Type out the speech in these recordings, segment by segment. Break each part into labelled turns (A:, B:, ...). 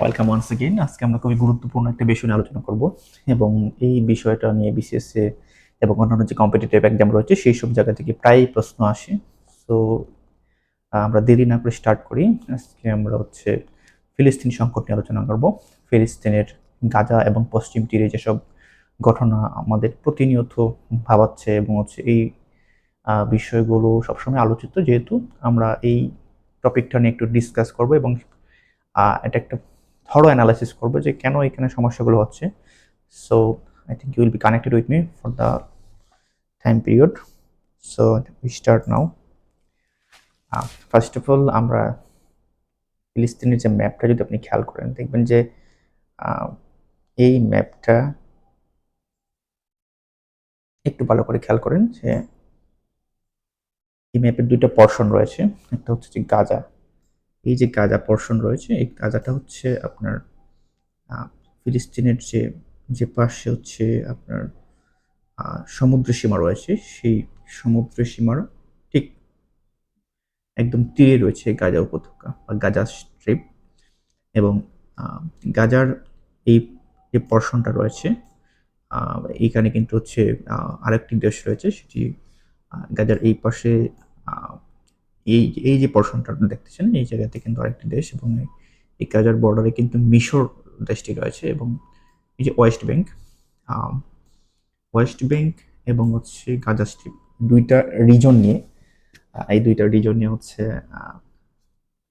A: Welcome once again আজকে আমরা খুবই গুরুত্বপূর্ণ একটা বিষয় নিয়ে আলোচনা করব এবং এই বিষয়টা নিয়ে বিসিএসএ এবং অন্যান্য যে কম্পিটিটিভ এক্সাম রয়েছে, সেই সব জায়গা থেকে প্রায় প্রশ্ন আসে। সো আমরা দেরি না করে স্টার্ট করি। আজকে আমরা হচ্ছে ফিলিস্তিন সংকট নিয়ে আলোচনা করব। ফিলিস্তিনের গাজা এবং পশ্চিম তীরে যেসব ঘটনা আমাদের প্রতিনিয়ত ভাবাচ্ছে এবং হচ্ছে এই বিষয়গুলো সবসময় আলোচিত, যেহেতু আমরা এই টপিকটা নিয়ে একটু ডিসকাস করব এবং এটা একটা থরো অ্যানালাইসিস করব যে কেন এখানে সমস্যাগুলো হচ্ছে। So I think you will be connected with me for the time period so we start now first of all আমরা ফিলিস্তিনের যে ম্যাপটা যদি আপনি খেয়াল করেন, দেখবেন যে এই ম্যাপটা একটু ভালো করে খেয়াল করেন যে, এই ম্যাপের দুইটা পর্শন রয়েছে। একটা হচ্ছে যে গাজা। এই যে গাজা পর্শন রয়েছে এই গাজাটা হচ্ছে আপনার ফিলিস্তিনের যে যে পাশে হচ্ছে আপনার সমুদ্র সীমা রয়েছে সেই সমুদ্র সীমার ঠিক একদম তীরে রয়েছে গাজা উপত্যকা বা গাজা স্ট্রিপ এবং গাজার এই যে পর্শনটা রয়েছে আহ, এইখানে কিন্তু হচ্ছে আরেকটি দেশ রয়েছে সেটি গাজার এই পাশে এই এই যে আপনি দেখতেছেন, এই জায়গাতে কিন্তু আরেকটি দেশ এবং এই- গাজার বর্ডারে কিন্তু মিশর দেশটি রয়েছে এবং এই যে ওয়েস্ট ব্যাংক ওয়েস্ট ব্যাংক এবং হচ্ছে গাজা স্ট্রিপ দুইটা রিজন নিয়ে এই দুইটা রিজন নিয়ে হচ্ছে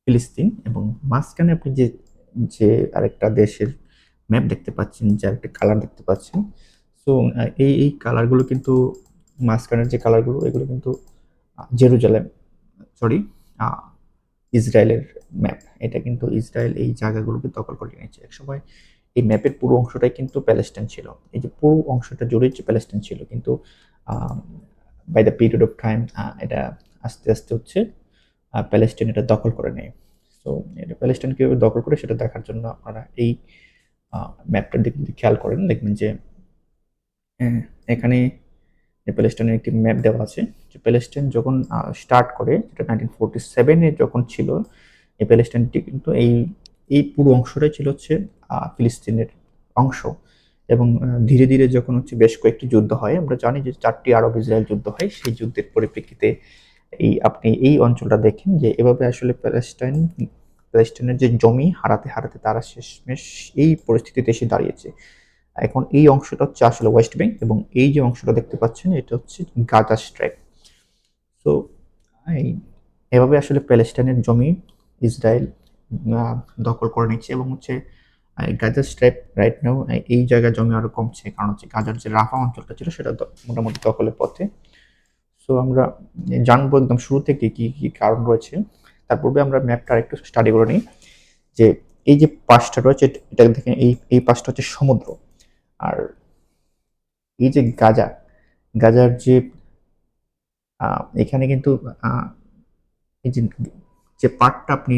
A: ফিলিস্তিন এবং মাঝখানে আপনি যে যে আরেকটা দেশের ম্যাপ দেখতে পাচ্ছেন, যে একটা কালার দেখতে পাচ্ছেন সো এই এই কালারগুলো কিন্তু মাঝখানের যে কালারগুলো এগুলো কিন্তু জেরুজালেম সরি ইসরায়েলের ম্যাপ এটা কিন্তু ইসরায়েল এই জায়গাগুলোকে দখল করে নিয়েছে। একসময় এই ম্যাপের পুরো অংশটাই কিন্তু প্যালেস্টাইন ছিল। এই যে পুরো অংশটা জুড়ে প্যালেস্টাইন ছিল কিন্তু by the period of time এটা আস্তে আস্তে হচ্ছে প্যালেস্টাইন এটা দখল করে নেয়। সো এটা প্যালেস্টাইন কীভাবে দখল করে সেটা দেখার জন্য আপনারা এই ম্যাপটার দিকে যদি খেয়াল করেন। দেখবেন যে এখানে প্যালেস্টাইনের একটি ম্যাপ দেওয়া আছে প্যালেস্টাইন যখন স্টার্ট করে, যেটা নাইনটিন ফোরটি সেভেনে যখন ছিল, এই প্যালেস্টাইনটি কিন্তু এই এই পুরো অংশটাই ছিল হচ্ছে ফিলিস্তিনের অংশ। এবং ধীরে ধীরে যখন হচ্ছে বেশ কয়েকটি যুদ্ধ হয়, আমরা জানি যে চারটি আরব ইসরায়েল যুদ্ধ হয়, সেই যুদ্ধের পরিপ্রেক্ষিতে এই আপনি এই অঞ্চলটা দেখেন যে এভাবে আসলে প্যালেস্টাইন প্যালেস্টাইনের যে জমি হারাতে হারাতে তারা শেষমেশ এই পরিস্থিতিতে এসে দাঁড়িয়েছে। এখন এই অংশটা হচ্ছে আসলে ওয়েস্ট ব্যাংক এবং এই যে অংশটা দেখতে পাচ্ছেন, এটা হচ্ছে গাজা স্ট্রাইপ এই এভাবে আসলে প্যালেস্টাইনের জমি ইসরায়েল দখল করে নিচ্ছে এবং হচ্ছে গাজার স্ট্রাইপ রাইট নাও এই জায়গায় জমি আরও কমছে। কারণ হচ্ছে গাজার যে রাফা অঞ্চলটা ছিল সেটা মোটামুটি দখলের পথে। সো আমরা জানব একদম শুরু থেকে কি কি কারণ রয়েছে। তার পূর্বে আমরা ম্যাপটা আরেকটু স্টাডি করে নিই। যে এই যে পাশটা রয়েছে, এটা- দেখেন, এই এই পাশটা হচ্ছে সমুদ্র। আর এই যে গাজা, গাজার যে এখানে কিন্তু এই যে যে পার্টটা আপনি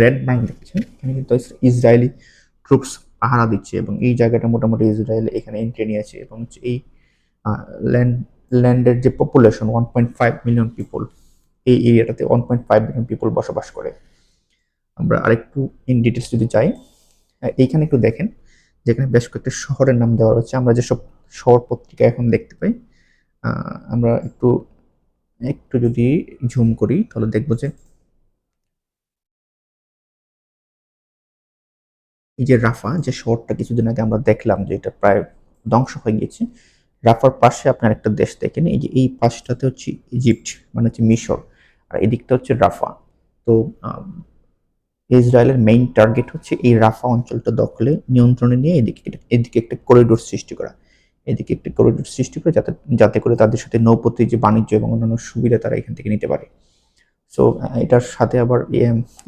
A: রেড ব্যাংক দেখছেন, এখানে কিন্তু ইসরায়েলি ট্রুপস পাহারা দিচ্ছে এবং এই জায়গাটা মোটামুটি ইসরায়েল এখানে এন্ট্রি নিয়েছে এবং এই ল্যান্ড ল্যান্ডের যে population one point five million people এই এরিয়াটাতে one point five million people বসবাস করে। আমরা আরেকটু ইন ডিটেলস যদি যাই এইখানে একটু দেখেন, যেখানে বেশ কয়েকটা শহরের নাম দেওয়া রয়েছে। আমরা যেসব শহর পত্রিকা এখন দেখতে পাই আমরা একটু একটু যদি ঝুম করি, তাহলে দেখব যে এই যে রাফা, যে শহরটা কিছুদিন আগে আমরা দেখলাম যে এটা প্রায় ধ্বংস হয়ে গিয়েছে, রাফার পাশে আপনার একটা দেশ দেখেন, এই যে এই পাশটাতে হচ্ছে ইজিপ্ট মানে হচ্ছে মিশর, আর এদিকটা হচ্ছে রাফা। তো ইসরায়েলের মেইন টার্গেট হচ্ছে এই রাফা অঞ্চলটা দখলে, নিয়ন্ত্রণে নিয়ে এদিকে এদিকে একটা করিডোর সৃষ্টি করা। এদিকে একটা করিডোর সৃষ্টি করে যাতে যাতে করে তাদের সাথে নৌপথে যে বাণিজ্য এবং অন্যান্য সুবিধা তারা এখান থেকে নিতে পারে। সো এটার সাথে আবার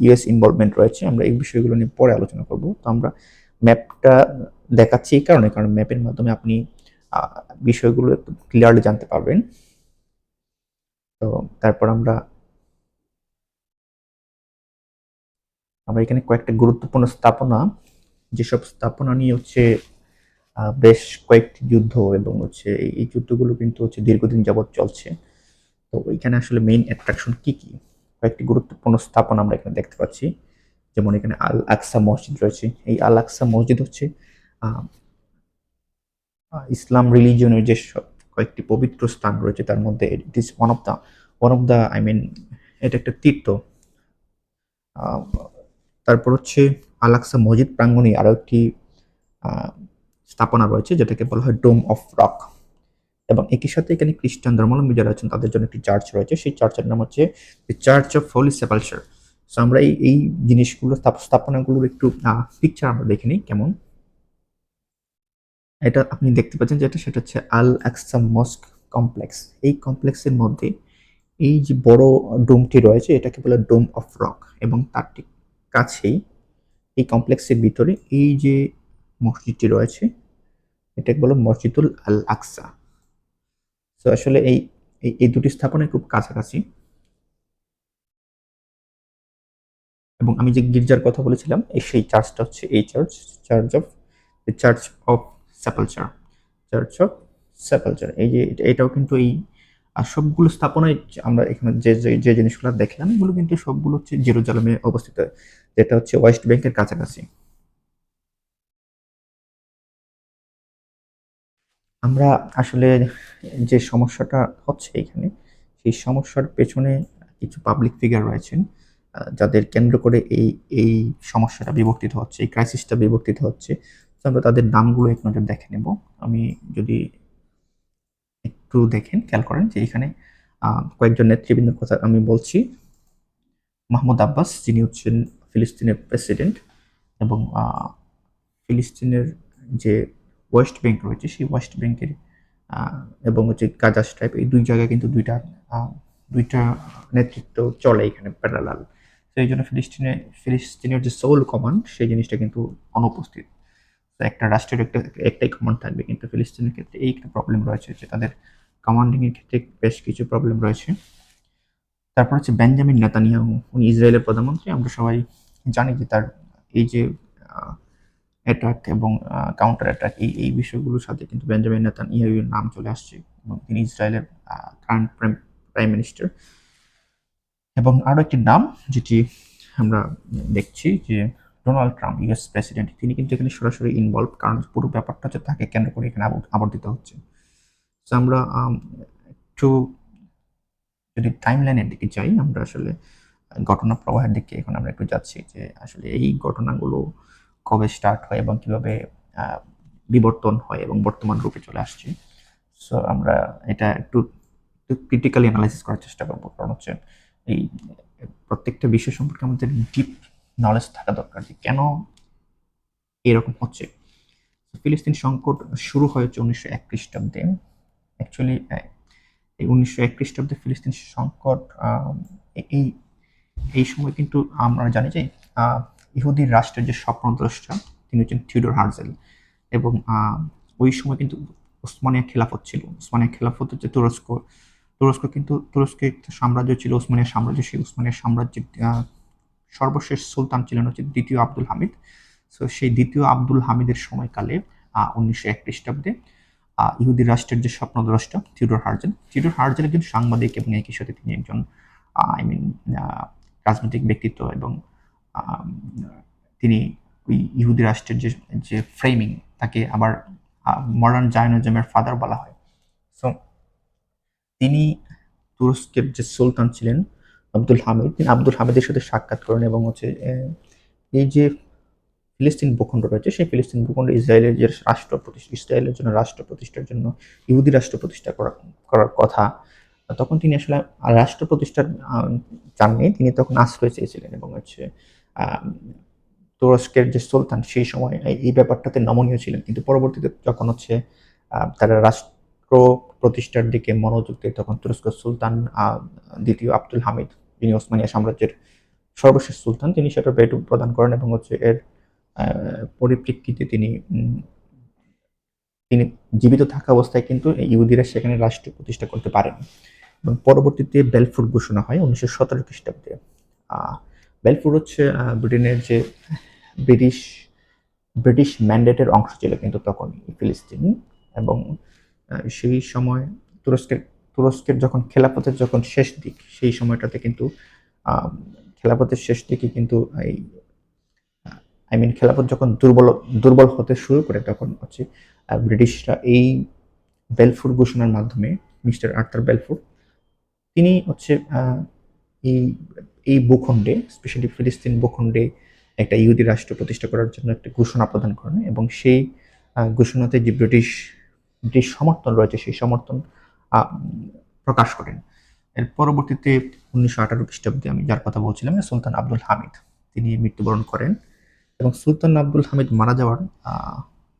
A: ইউএস ইনভলভমেন্ট রয়েছে। আমরা এই বিষয়গুলো নিয়ে পরে আলোচনা করব। তো আমরা ম্যাপটা দেখাচ্ছি এই কারণে, কারণ ম্যাপের মাধ্যমে আপনি বিষয়গুলো একটু ক্লিয়ারলি জানতে পারবেন। তো তারপর আমরা আমরা এখানে কয়েকটা গুরুত্বপূর্ণ স্থাপনা, যেসব স্থাপনা নিয়ে হচ্ছে বেশ কয়েকটি যুদ্ধ এবং হচ্ছে এই যুদ্ধগুলো কিন্তু হচ্ছে দীর্ঘদিন যাবৎ চলছে। তো ওইখানে আসলে মেইন অ্যাট্রাকশন কি কি? কয়েকটি গুরুত্বপূর্ণ স্থাপনা আমরা এখানে দেখতে পাচ্ছি। যেমন এখানে আল আকসা মসজিদ রয়েছে। এই আল আকসা মসজিদ হচ্ছে ইসলাম রিলিজিয়নের যে কয়েকটি পবিত্র স্থান রয়েছে, তার মধ্যে it is one of the one of the I mean এটা একটা তীর্থ। তারপর হচ্ছে আল আকসা মসজিদ প্রাঙ্গণে আরও একটি স্থাপনা রয়েছে, যেটাকে বলা হয় ডোম অফ রক এবং একই সাথে এখানে খ্রিস্টান ধর্মাবলম্বী যারা আছেন, তাদের জন্য একটি চার্চ রয়েছে। সেই চার্চের নাম হচ্ছে Church of Holy Sepulchre so আমরা এই এই জিনিসগুলো স্থাপনাগুলোর একটু পিকচার আমরা দেখে নিই, কেমন? এটা আপনি দেখতে পাচ্ছেন যেটা, সেটা হচ্ছে আল আকসা মস্ক কমপ্লেক্স এই কমপ্লেক্সের মধ্যে এই যে বড় ডোমটি রয়েছে, এটাকে বলে ডোম অফ রক এবং তার ঠিক কাছেই এই কমপ্লেক্সের ভিতরে এই যে মসজিদটি রয়েছে। এটাকে বলে মসজিদুল আল আকসা তো আসলে এই, এই- দুটি স্থাপনা খুব কাছাকাছি। এবং আমি যে গির্জার কথা বলেছিলাম সেই চার্চটা হচ্ছে এই church Church of, the Church of Sepulchre Church of Sepulchre এই যে এটাও কিন্তু এই আর সবগুলো স্থাপনায় আমরা এখানে যে, যে- যে জিনিসগুলো দেখলাম, এগুলো কিন্তু সবগুলো হচ্ছে জেরুজালেমে অবস্থিত। যেটা হচ্ছে ওয়েস্ট ব্যাংকের কাছাকাছি। আমরা আসলে যে সমস্যাটা হচ্ছে এখানে, সেই সমস্যার পেছনে কিছু পাবলিক ফিগার রয়েছেন যাদের কেন্দ্র করে এই এই সমস্যাটা বিবর্তিত হচ্ছে, এই ক্রাইসিসটা বিবর্তিত হচ্ছে। তো আমরা তাদের নামগুলো এক নজর দেখে নেব। আমি যদি একটু দেখেন, খেয়াল করেন যে এখানে কয়েকজন নেতৃবৃন্দের কথা আমি বলছি। মাহমুদ আব্বাস, যিনি হচ্ছেন ফিলিস্তিনের প্রেসিডেন্ট এবং ফিলিস্তিনের যে ওয়েস্ট ব্যাংক রয়েছে, সেই ওয়েস্ট ব্যাংকের এবং হচ্ছে গাজা স্ট্রাইপ এই দুই জায়গায় কিন্তু দুইটা দুইটা নেতৃত্ব চলে এখানে প্যারালাল তো এই জন্য ফিলিস্তিনে, ফিলিস্তিনের যে সোল কমান্ড সেই জিনিসটা কিন্তু অনুপস্থিত। তো একটা রাষ্ট্রের একটা, একটাই কমান্ড থাকবে, কিন্তু ফিলিস্তিনের ক্ষেত্রে এই একটা প্রবলেম রয়েছে যে তাদের কমান্ডিংয়ের ক্ষেত্রে বেশ কিছু প্রবলেম রয়েছে। তারপর হচ্ছে বেঞ্জামিন নেতানিয়াহু উনি ইসরায়েলের প্রধানমন্ত্রী। আমরা সবাই জানি যে তার এই যে অ্যাটাক এবং কাউন্টার অ্যাটাক এই এই বিষয়গুলোর সাথে কিন্তু বেঞ্জামিন নেতানিয়াহুর নাম চলে আসছে এবং তিনি ইসরায়েলের কারেন্ট প্রাইম মিনিস্টার এবং আরও একটি নাম যেটি আমরা দেখছি যে ডোনাল্ড ট্রাম্প ইউএস প্রেসিডেন্ট তিনি কিন্তু এখানে সরাসরি ইনভলভ কারণ পুরো ব্যাপারটা হচ্ছে তাকে কেন্দ্র করে এখানে আবর- আবর্তিত হচ্ছে। তো আমরা একটু যদি টাইম লাইনের দিকে যাই, আমরা আসলে ঘটনা প্রবাহের দিকে এখন আমরা একটু যাচ্ছি যে আসলে এই ঘটনাগুলো কবে স্টার্ট হয় এবং কীভাবে বিবর্তন হয় এবং বর্তমান রূপে চলে আসছে। সো আমরা এটা একটু একটু ক্রিটিক্যালি অ্যানালাইসিস করার চেষ্টা করব। কারণ হচ্ছে এই প্রত্যেকটা বিষয় সম্পর্কে আমাদের ডিপ নলেজ থাকা দরকার যে কেন এরকম হচ্ছে। ফিলিস্তিন সংকট শুরু হয়েছে উনিশশো এক খ্রিস্টাব্দে। অ্যাকচুয়ালি এই উনিশশো এক খ্রিস্টাব্দে ফিলিস্তিন সংকট এই এই সময় কিন্তু আমরা জানি যে ইহুদির রাষ্ট্রের যে স্বপ্নদ্রষ্টা তিনি হচ্ছেন থিওডর হার্জেল। এবং ওই সময় কিন্তু ওসমানিয়া খেলাফত ছিল। ওসমানিয়া খেলাফত হচ্ছে তুরস্ক। তুরস্ক কিন্তু তুরস্কের সাম্রাজ্য ছিল ওসমানিয়া সাম্রাজ্য। সেই ওসমানিয়া সাম্রাজ্যের সর্বশেষ সুলতান ছিলেন হচ্ছে দ্বিতীয় আব্দুল হামিদ। সো সেই দ্বিতীয় আব্দুল হামিদের সময়কালে উনিশশো এক খ্রিস্টাব্দে ইহুদি রাষ্ট্রের যে স্বপ্নদ্রষ্টা থিওডর হার্জেন থিওডর হার্জেন একজন সাংবাদিক এবং একই সাথে তিনি একজন আই মিন রাজনৈতিক ব্যক্তিত্ব এবং তিনি ওই ইহুদি রাষ্ট্রের যে যে ফ্রেমিং তাকে আবার মডার্ন জায়নিজমের ফাদার বলা হয়। সো তিনি তুরস্কের যে সুলতান ছিলেন, আব্দুল হামিদ, তিনি আব্দুল হামিদের সাথে সাক্ষাৎ করেন এবং হচ্ছে এই যে ফিলিস্তিন ভূখণ্ড রয়েছে, সেই ফিলিস্তিন ভূখণ্ড ইসরায়েলের যে রাষ্ট্র প্রতিষ্ঠা, ইসরায়েলের জন্য রাষ্ট্র প্রতিষ্ঠার জন্য, ইহুদি রাষ্ট্র প্রতিষ্ঠা করা, করার কথা, তখন তিনি আসলে রাষ্ট্র প্রতিষ্ঠার চাননি তিনি তখন আশ্রয় চেয়েছিলেন এবং হচ্ছে তুরস্কের যে সুলতান, সেই সময় এই- ব্যাপারটাতে নমনীয় ছিলেন। কিন্তু পরবর্তীতে যখন হচ্ছে তারা রাষ্ট্র প্রতিষ্ঠার দিকে মনোযোগ দেয় তখন তুরস্ক সুলতান দ্বিতীয় আব্দুল হামিদ যিনি ওসমানিয়া সাম্রাজ্যের সর্বশেষ সুলতান, তিনি সেটা ভেটু প্রদান করেন এবং হচ্ছে এর পরিপ্রেক্ষিতে তিনি তিনি জীবিত থাকা অবস্থায় কিন্তু ইহুদিরা সেখানে রাষ্ট্র প্রতিষ্ঠা করতে পারেন। এবং পরবর্তীতে বেলফুর ঘোষণা হয় উনিশশো সতেরো খ্রিস্টাব্দে। বেলফুর হচ্ছে ব্রিটেনের যে ব্রিটিশ ব্রিটিশ ম্যান্ডেটের অংশ ছিল কিন্তু তখন ফিলিস্তিন এবং সেই সময় তুরস্কের তুরস্কের যখন খেলাপথের যখন শেষ দিক, সেই সময়টাতে কিন্তু খেলাপথের শেষ দিকে কিন্তু এই আই মিন খেলাপথ যখন দুর্বল দুর্বল হতে শুরু করে তখন হচ্ছে ব্রিটিশরা এই বেলফুর ঘোষণার মাধ্যমে মিস্টার আর্থার বেলফুর, তিনি হচ্ছে এই এই ভূখণ্ডে স্পেশালি ফিলিস্তিন ভূখণ্ডে একটা ইহুদি রাষ্ট্র প্রতিষ্ঠা করার জন্য একটা ঘোষণা প্রদান করেন এবং সেই ঘোষণাতে যে ব্রিটিশ ব্রিটিশ সমর্থন রয়েছে সেই সমর্থন প্রকাশ করেন। এর পরবর্তীতে উনিশশো আঠারো খ্রিস্টাব্দে আমি যার কথা বলছিলাম সুলতান আব্দুল হামিদ তিনি মৃত্যুবরণ করেন এবং সুলতান আব্দুল হামিদ মারা যাওয়ার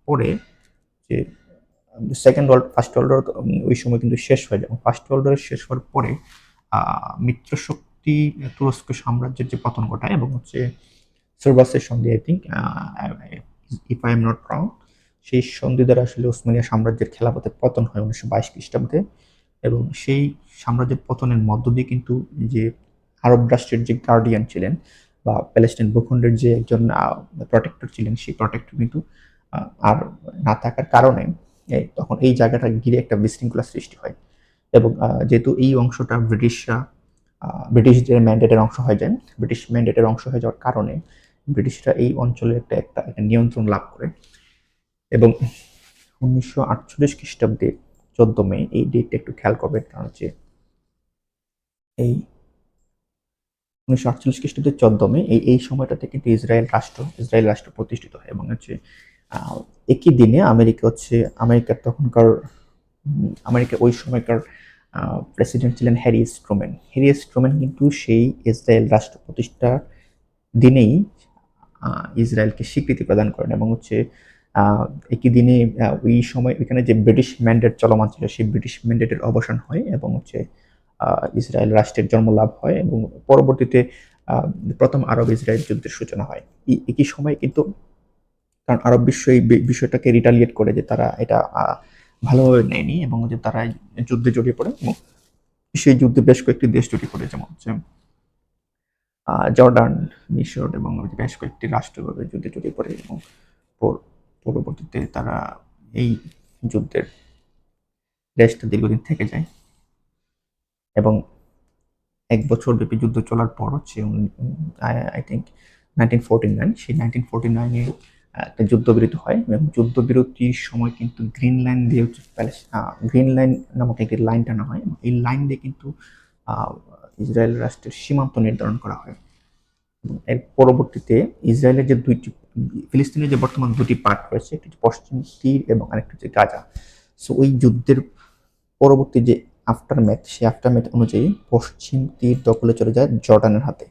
A: পরে যে second world first world war ওই সময় কিন্তু শেষ হয়ে যায় ফার্স্ট ওয়ার্ল্ড ওয়ার শেষ হওয়ার পরে আহ, মিত্রশক্তি তুরস্ক সাম্রাজ্যের যে পতন ঘটায় এবং হচ্ছে সার্ভাসের সন্ধি I think if I am not wrong সেই সন্ধি দ্বারা আসলে ওসমানিয়া সাম্রাজ্যের খেলাপথে পতন হয় উনিশশো বাইশ খ্রিস্টাব্দে। এবং সেই সাম্রাজ্যের পতনের মধ্য দিয়ে কিন্তু যে আরব রাষ্ট্রের যে গার্ডিয়ান ছিলেন বা প্যালেস্টাইন ভূখণ্ডের যে একজন প্রটেক্টর ছিলেন, সেই প্রোটেক্টর কিন্তু আর না থাকার কারণে তখন এই জায়গাটা ঘিরে একটা বিশৃঙ্খলা সৃষ্টি হয়। এবং যেহেতু এই অংশটা ব্রিটিশরা ব্রিটিশদের ম্যান্ডেটের অংশ হয়ে যায়। ব্রিটিশ ম্যান্ডেটের অংশ হয়ে যাওয়ার কারণে ব্রিটিশরা এই অঞ্চলে একটা একটা নিয়ন্ত্রণ লাভ করে। এবং উনিশশো আটচল্লিশ খ্রিস্টাব্দে চোদ্দ মে এই ডেটটা একটু খেয়াল করবেন, কারণ হচ্ছে এই উনিশশো আটচল্লিশ খ্রিস্টাব্দে চোদ্দ মে এই এই সময়টাতে কিন্তু ইসরায়েল রাষ্ট্র ইসরায়েল রাষ্ট্র প্রতিষ্ঠিত হয় এবং হচ্ছে একই দিনে আমেরিকা হচ্ছে, আমেরিকার তখনকার আমেরিকা ওই সময়কার প্রেসিডেন্ট ছিলেন হ্যারি স্ট্রোম্যান। হ্যারি স্ট্রোম্যান কিন্তু সেই ইসরায়েল রাষ্ট্র প্রতিষ্ঠার দিনেই ইসরায়েলকে স্বীকৃতি প্রদান করেন এবং হচ্ছে একই দিনে ওই সময় ওইখানে যে ব্রিটিশ ম্যান্ডেট চলমান ছিল, সেই ব্রিটিশ ম্যান্ডেটের অবসান হয় এবং হচ্ছে ইসরায়েল রাষ্ট্রের জন্ম লাভ হয় এবং পরবর্তীতে প্রথম আরব ইসরায়েল যুদ্ধের সূচনা হয়। একই সময় কিন্তু, কারণ আরব বিশ্ব এই বিষয়টাকে রিটালিয়েট করে যে তারা এটা ভালোভাবে নেয়নি এবং যে তারা যুদ্ধে জড়িয়ে পড়ে এবং সেই যুদ্ধে বেশ কয়েকটি দেশ জড়িয়ে পড়ে, যেমন হচ্ছে জর্ডান, মিশর এবং বেশ কয়েকটি রাষ্ট্রভাবে যুদ্ধে জড়িয়ে পড়ে এবং পর- পরবর্তীতে তারা এই যুদ্ধের দেশটা দীর্ঘদিন থেকে যায় এবং এক বছর ব্যাপী যুদ্ধ চলার পর হচ্ছে I think nineteen forty nine সেই নাইনটিন ফোরটি নাইনে একটা যুদ্ধবিরতি হয় এবং যুদ্ধবিরতির সময় কিন্তু গ্রিন লাইন দিয়ে হচ্ছে প্যালেস গ্রিন লাইন নামক একটি লাইন টানা হয় এবং এই লাইন দিয়ে কিন্তু ইসরায়েল রাষ্ট্রের সীমান্ত নির্ধারণ করা হয়। এর পরবর্তীতে ইসরায়েলের যে দুইটি, ফিলিস্তিনের যে বর্তমান দুটি পার্ট রয়েছে, একটি পশ্চিম তীর এবং আরেকটি হচ্ছে গাজা। সো ওই যুদ্ধের পরবর্তী যে আফটার ম্যাথ সেই আফটার ম্যাথ অনুযায়ী পশ্চিম তীর দখলে চলে যায় জর্ডানের হাতে।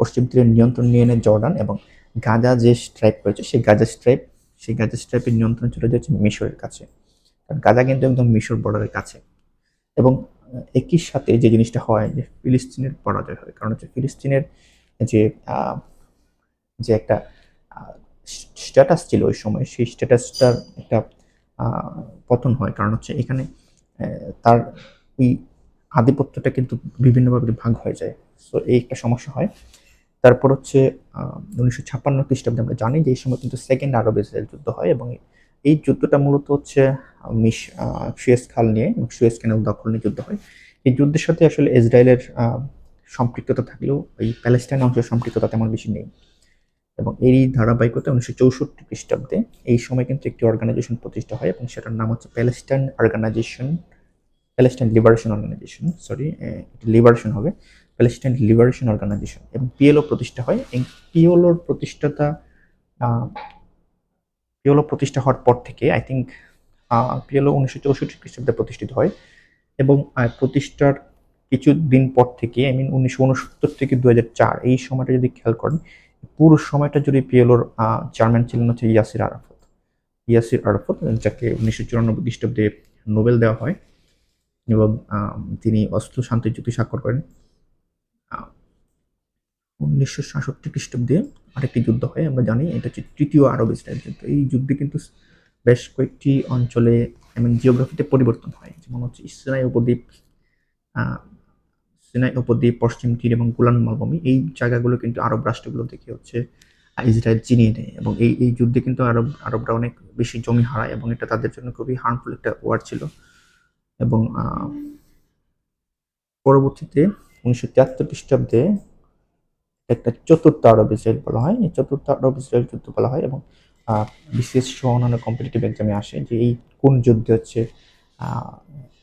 A: পশ্চিম তীরের নিয়ন্ত্রণ নিয়ে নেয় জর্ডান এবং গাজা যে স্ট্রাইপ রয়েছে, সেই গাজা স্ট্রাইপ সেই গাজা স্ট্রাইপের নিয়ন্ত্রণ চলে যাচ্ছে মিশরের কাছে। কারণ গাজা কিন্তু একদম মিশর বর্ডারের কাছে। এবং একই সাথে যে জিনিসটা হয় যে ফিলিস্তিনের পরাজয় হয়, কারণ হচ্ছে ফিলিস্তিনের যে যে একটা স্ট্যাটাস ছিল ওই সময়, সেই স্ট্যাটাসটার একটা পতন হয়। কারণ হচ্ছে এখানে তার ওই আধিপত্যটা কিন্তু বিভিন্নভাবে ভাগ হয়ে যায়। সো এই একটা সমস্যা হয়। তারপর হচ্ছে উনিশশো ছাপ্পান্ন খ্রিস্টাব্দে আমরা জানি যে এই সময় কিন্তু সেকেন্ড আরব ইসরায়েল যুদ্ধ হয় এবং এই যুদ্ধটা মূলত হচ্ছে সুয়েজ খাল নিয়ে এবং সুয়েজ ক্যানেল দখল নিয়ে যুদ্ধ হয়। এই যুদ্ধের সাথে আসলে ইসরায়েলের সম্পৃক্ততা থাকলেও এই প্যালেস্টাইন অংশের সম্পৃক্ততা তেমন বেশি নেই। এবং এরই ধারাবাহিকতা উনিশশো চৌষট্টি খ্রিস্টাব্দে এই সময় কিন্তু একটি অর্গানাইজেশন প্রতিষ্ঠা হয় এবং সেটার নাম হচ্ছে Palestine Organisation Palestine Liberation Organisation sorry liberation হবে। প্যালেস্টাইন লিবারেশন অর্গানাইজেশন এবং পিএলও প্রতিষ্ঠা হয়। এই পিএলওর প্রতিষ্ঠাতা পিএলও প্রতিষ্ঠা হওয়ার পর থেকে আই থিঙ্ক পিএলও উনিশশো চৌষট্টি খ্রিস্টাব্দে প্রতিষ্ঠিত হয় এবং প্রতিষ্ঠার কিছু দিন পর থেকে আই মিন উনিশশো উনসত্তর থেকে দু চার, এই সময়টা যদি খেয়াল করেন, পুরো সময়টা জুড়ে পিএলওর চেয়ারম্যান ছিলেন হচ্ছে ইয়াসির আরাফত। ইয়াসির আরাফত, যাকে উনিশশো চুরানব্বই খ্রিস্টাব্দে নোবেল দেওয়া হয় এবং তিনি অস্ত্র শান্তি চুক্তি স্বাক্ষর করেন। উনিশশো সাতষট্টি খ্রিস্টাব্দে আরেকটি যুদ্ধ হয়, আমরা জানি এটা হচ্ছে তৃতীয় আরব ইসরায়েল যুদ্ধ। এই যুদ্ধে কিন্তু বেশ কয়েকটি অঞ্চলে এবং জিওগ্রাফিতে পরিবর্তন হয়, যেমন হচ্ছে ইসরায়েল উপদ্বীপ সিনাই উপদ্বীপ, পশ্চিম তীর এবং গোলান মালভূমি। এই জায়গাগুলো কিন্তু আরব রাষ্ট্রগুলো থেকে হচ্ছে ইসরায়েল চিনিয়ে নেয় এবং এই এই যুদ্ধে কিন্তু আরব, আরবরা অনেক বেশি জমি হারায় এবং এটা তাদের জন্য খুবই হার্মফুল একটা ওয়ার ছিল। এবং পরবর্তীতে উনিশশো তিয়াত্তর খ্রিস্টাব্দে একটা চতুর্থ আরব ইসরায়েল বলা হয়। এই চতুর্থ আরব ইসরায়েল যুদ্ধ বলা হয় এবং বিশেষ সহ অন্যান্য কম্পিটিটিভ এক্সামে আসে যে এই কোন যুদ্ধে হচ্ছে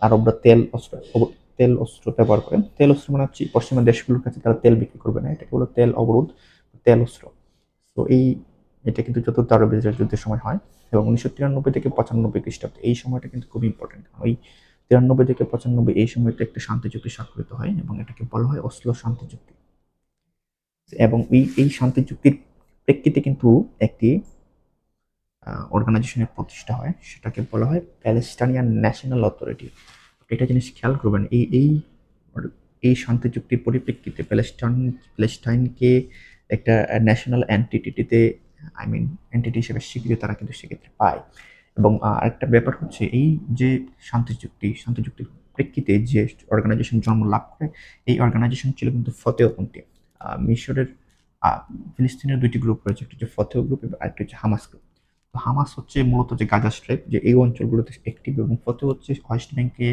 A: আরবরা তেল, অস্ত্র তেল, অস্ত্র ব্যবহার করেন তেল, অস্ত্র মানে হচ্ছে পশ্চিমা দেশগুলোর কাছে তারা তেল বিক্রি করবে না। এটাকে বলো তেল অবরোধ তেল অস্ত্র। তো এই, এটা কিন্তু চতুর্থ আরব ইসরায়েল যুদ্ধের সময় হয় এবং উনিশশো তিরানব্বই থেকে পঁচানব্বই খ্রিস্টাব্দে এই সময়টা কিন্তু খুব ইম্পর্টেন্ট ওই তিরানব্বই থেকে পঁচানব্বই এই সময়টা একটা শান্তি চুক্তি স্বাক্ষরিত হয় এবং এটাকে বলা হয় অসলো শান্তি চুক্তি। এবং এই এই শান্তি চুক্তির প্রেক্ষিতে কিন্তু একটি অর্গানাইজেশনের প্রতিষ্ঠা হয়। সেটাকে বলা হয় প্যালেস্টাইনিয়ান ন্যাশনাল অথরিটি এটা জিনিস খেয়াল করবেন, এই এই এই শান্তি চুক্তির পরিপ্রেক্ষিতে প্যালেস্টাইন প্যালেস্টাইনকে একটা ন্যাশনাল অ্যান্টিটিতে আই মিন অ্যান্টিটি হিসেবে স্বীকৃতি তারা কিন্তু সেক্ষেত্রে পায়। এবং আরেকটা ব্যাপার হচ্ছে, এই যে শান্তি চুক্তি, শান্তি চুক্তির প্রেক্ষিতে যে অর্গানাইজেশন জন্ম লাভ করে, এই অর্গানাইজেশন ছিল কিন্তু ফতেহপন্থী। মিশরের ফিলিস্তিনের দুইটি গ্রুপ রয়েছে, একটি হচ্ছে ফতেহ গ্রুপ এবং আরেকটা হচ্ছে হামাস গ্রুপ তো হামাস হচ্ছে মূলত যে গাজা স্ট্রাইপ যে এই অঞ্চলগুলোতে অ্যাক্টিভ এবং ফতেহ হচ্ছে ওয়েস্ট ব্যাংকে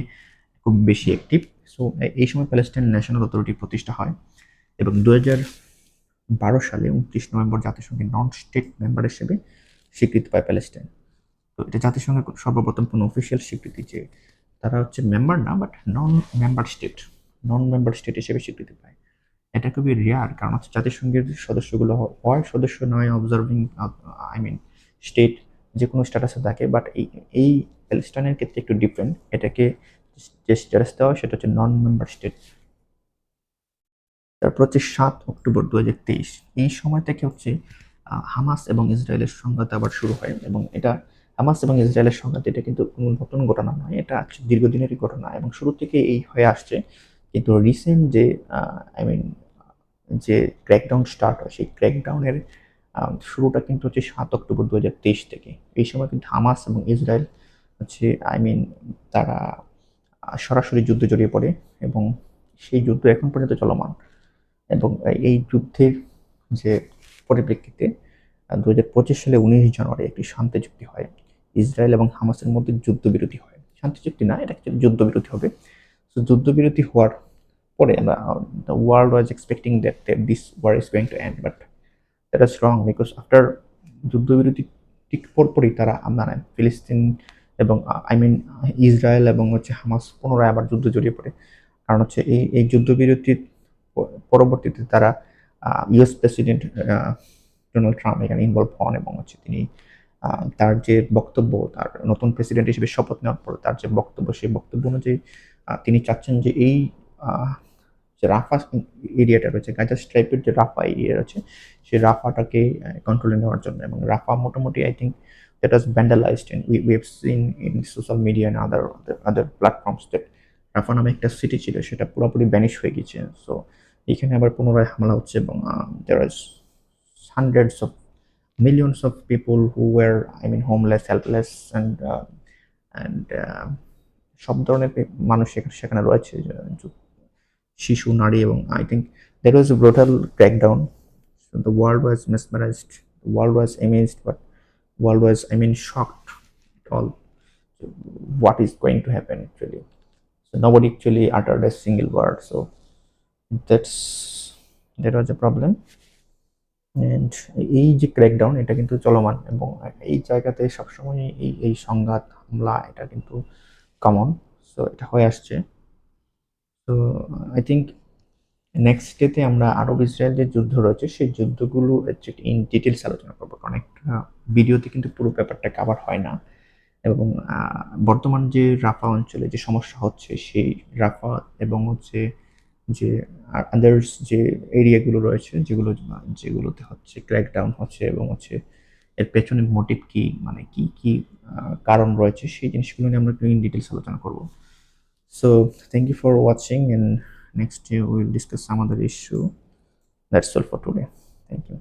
A: খুব বেশি অ্যাক্টিভ সো এই সময় প্যালেস্টাইন ন্যাশনাল অথরিটি প্রতিষ্ঠা হয় এবং দু বারো সালে উনত্রিশ নভেম্বর জাতিসংঘের নন স্টেট মেম্বার হিসেবে স্বীকৃতি পায় প্যালেস্টাইন তো এটা জাতিসংঘের সর্বপ্রথম কোনো অফিসিয়াল স্বীকৃতি যে তারা হচ্ছে মেম্বার না but non member state non member state হিসেবে স্বীকৃতি পায়। এটা খুবই রেয়ার কারণ হচ্ছে জাতিসংঘের সদস্যগুলো হয়, সদস্য নয় অবজার্ভিং আই মিন স্টেট যে কোনো স্ট্যাটাসে থাকে বাট এই এই প্যালেস্টাইনের ক্ষেত্রে একটু ডিফারেন্ট এটাকে যে স্ট্যাটাস দেওয়া সেটা হচ্ছে নন মেম্বার স্টেট তারপর হচ্ছে সাত অক্টোবর দু হাজার তেইশ। এই সময় থেকে হচ্ছে হামাস এবং ইসরায়েলের সংঘাত আবার শুরু হয়, এবং এটা, হামাস এবং ইসরায়েলের সংঘাত এটা কিন্তু কোনো নতুন ঘটনা নয়, এটা দীর্ঘদিনেরই ঘটনা, এবং শুরু থেকে এই হয়ে আসছে। কিন্তু রিসেন্ট যে আই মিন যে ক্র্যাকডাউন স্টার্ট হয়, সেই ক্র্যাকডাউনের শুরুটা কিন্তু হচ্ছে সাত অক্টোবর দু হাজার তেইশ থেকে। এই সময় কিন্তু হামাস এবং ইসরায়েল হচ্ছে আই মিন তারা সরাসরি যুদ্ধে জড়িয়ে পড়ে এবং সেই যুদ্ধ এখন পর্যন্ত চলমান। এবং এই যুদ্ধের যে পরিপ্রেক্ষিতে দু হাজার পঁচিশ সালে উনিশ জানুয়ারি একটি শান্তি চুক্তি হয়। ইসরায়েল এবং হামাসের মধ্যে যুদ্ধবিরতি হয়। শান্তি চুক্তি না, এটা যুদ্ধবিরতি হবে। তো যুদ্ধবিরতি হওয়ার পরে the world was expecting that this war is going to end but that is wrong because after যুদ্ধবিরতি ঠিক পরপরই তারা মানে ফিলিস্তিন এবং আই মিন ইসরায়েল এবং হচ্ছে হামাস পুনরায় আবার যুদ্ধ জড়িয়ে পড়ে। কারণ হচ্ছে এই এই যুদ্ধবিরতির পরবর্তীতে তারা ইউএস প্রেসিডেন্ট ডোনাল্ড ট্রাম্প এখানে ইনভলভ হন এবং হচ্ছে তিনি তার যে বক্তব্য, তার নতুন প্রেসিডেন্ট হিসেবে শপথ নেওয়ার পর তার যে বক্তব্য, সেই বক্তব্য অনুযায়ী তিনি চাচ্ছেন যে এই যে রাফা এরিয়াটা রয়েছে, গাজা স্ট্রাইপের যে রাফা এরিয়া রয়েছে, সেই রাফাটাকে কন্ট্রোলে নেওয়ার জন্য। এবং রাফা মোটামুটি I think that was vandalised and we have seen in social media and other other platforms that Rafah নামে একটা সিটি ছিল, সেটা পুরোপুরি ব্যানিশ হয়ে গেছে। সো এখানে আবার পুনরায় হামলা হচ্ছে এবং there is hundreds of millions of people who were I mean homeless helpless and and সব ধরনের মানুষ সেখানে রয়েছে শিশু, নারী এবং I think that was a brutal crackdown the world was mesmerised world was amazed but world was I mean shocked all. What is going to happen, actually? So nobody actually uttered a single word. So that's, that was a problem. And এই যে crackdown এটা কিন্তু চলমান এবং এই জায়গাতে সবসময় এই এই সংঘাত, হামলা, এটা কিন্তু কমন সো এটা হয়ে আসছে। তো আই থিঙ্ক নেক্সট ডেতে আমরা আরব ইসরায়েল যে যুদ্ধ রয়েছে, সেই যুদ্ধগুলো ইন ডিটেলস আলোচনা করব। কারণ একটা ভিডিওতে কিন্তু পুরো ব্যাপারটা কাভার হয় না। এবং বর্তমান যে রাফা অঞ্চলে যে সমস্যা হচ্ছে, সেই রাফা এবং হচ্ছে যে আদার্স যে এরিয়াগুলো রয়েছে, যেগুলো, যেগুলোতে হচ্ছে ক্র্যাকডাউন হচ্ছে এবং হচ্ছে এর পেছনে মোটিভ কি মানে কি কি কারণ রয়েছে, সেই জিনিসগুলো নিয়ে আমরা ইন ডিটেলস আলোচনা করব। so thank you for watching and next year we will discuss some other issue. That's all for today. Thank you.